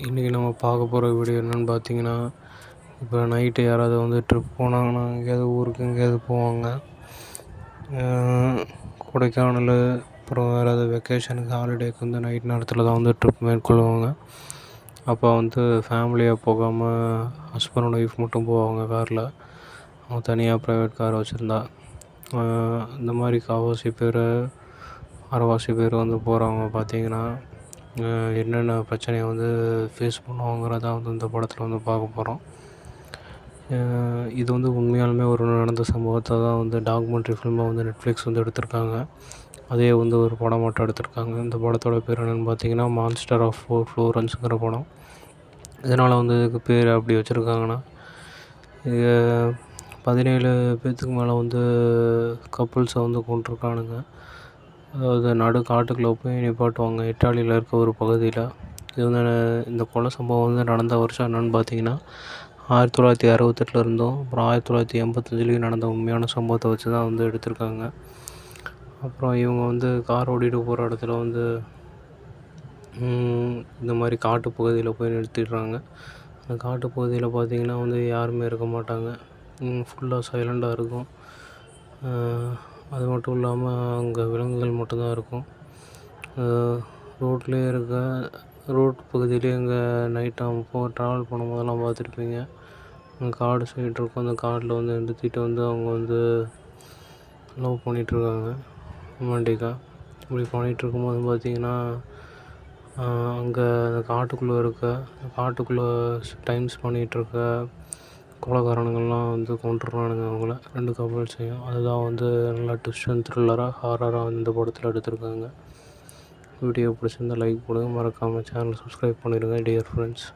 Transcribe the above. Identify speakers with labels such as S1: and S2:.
S1: இன்றைக்கி நம்ம பார்க்க போகிற வீடியோ என்னென்னு பார்த்தீங்கன்னா இப்போ நைட்டு யாராவது வந்து ட்ரிப் போனாங்கன்னா எங்கேயாவது ஊருக்கு எங்கேயாவது போவாங்க. கொடைக்கானல் அப்புறம் வேறு ஏதாவது வெக்கேஷனுக்கு ஹாலிடேக்கு வந்து நைட் நேரத்தில் தான் வந்து ட்ரிப் மேற்கொள்வாங்க. அப்போ வந்து ஃபேமிலியாக போகாமல் ஹஸ்பண்ட் ஒய்ஃப் மட்டும் போவாங்க காரில் அவங்க தனியாக ப்ரைவேட் கார் வச்சுருந்தா. இந்த மாதிரி காவாசி பேர் அரைவாசி பேர் வந்து போகிறவங்க பார்த்தீங்கன்னா என்னென்ன பிரச்சனையை வந்து ஃபேஸ் பண்ணுவாங்கிறத வந்து இந்த படத்தில் வந்து பார்க்க போகிறோம் இது வந்து உண்மையாலுமே ஒரு நடந்த சம்பவத்தை தான் வந்து டாக்குமெண்ட்ரி ஃபிலிமாக வந்து நெட்ஃப்ளிக்ஸ் வந்து எடுத்திருக்காங்க. அதே வந்து ஒரு படம் மட்டும் எடுத்திருக்காங்க. இந்த படத்தோட பேர் என்னென்னு பார்த்தீங்கன்னா மான்ஸ்டர் ஆஃப் ஃபோர் ஃப்ளோரன்ஸுங்கிற படம். இதனால் வந்து இதுக்கு பேர் அப்படி வச்சுருக்காங்கன்னா இது பதினேழு பேர்த்துக்கு மேலே வந்து கப்புள்ஸை வந்து கொண்டிருக்கானுங்க அதாவது நடு காட்டுக்குள்ளே போய் நிப்பாட்டுவாங்க. இட்டாலியில் இருக்க ஒரு பகுதியில். இது வந்து இந்த கொலை சம்பவம் வந்து நடந்த வருஷம் என்னென்னு பார்த்தீங்கன்னா ஆயிரத்தி தொள்ளாயிரத்தி அறுபத்தெட்டில் இருந்தும். அப்புறம் ஆயிரத்தி தொள்ளாயிரத்தி எண்பத்தஞ்சிலையும் நடந்த உண்மையான சம்பவத்தை வச்சு தான் வந்து எடுத்திருக்காங்க. அப்புறம் இவங்க வந்து கார் ஓடிட்டு போகிற இடத்துல வந்து இந்த மாதிரி காட்டு பகுதியில் போய் நிறுத்திடுறாங்க. அந்த காட்டு பகுதியில் பார்த்திங்கன்னா வந்து யாருமே இருக்க மாட்டாங்க. ஃபுல்லாக சைலண்டாக இருக்கும். அது மட்டும் இல்லாமல் அங்கே விலங்குகள் மட்டும்தான் இருக்கும். ரோட்லேயே இருக்க ரோட் பகுதியிலே அங்கே நைட் டைம் போ ட்ராவல் பண்ணும்போதெல்லாம் பார்த்துருப்பீங்க. அங்கே காடு சைடு இருக்கும். அந்த காட்டில் வந்து நிறுத்திட்டு வந்து அவங்க வந்து லவ் பண்ணிகிட்ருக்காங்க ரொமான்டிக்காக இப்படி பண்ணிகிட்ருக்கும்போது பார்த்தீங்கன்னா அங்கே அந்த காட்டுக்குள்ளே இருக்க காட்டுக்குள்ளே டைம்ஸ் பண்ணிகிட்ருக்க கொலைகாரனுங்கள்லாம் வந்து கொன்றுடுறானுங்க அவங்கள. ரெண்டு கப்புள்ஸையும் அதுதான் வந்து நல்லா ட்விஸ்ட் அண்ட் த்ரில்லராக ஹாரராக வந்து இந்த படத்தில் எடுத்திருக்காங்க. வீடியோ பிடிச்சிருந்தா லைக் போடுங்க. மறக்காமல் சேனல் சப்ஸ்கிரைப் பண்ணிடுங்க டியர் ஃப்ரெண்ட்ஸ்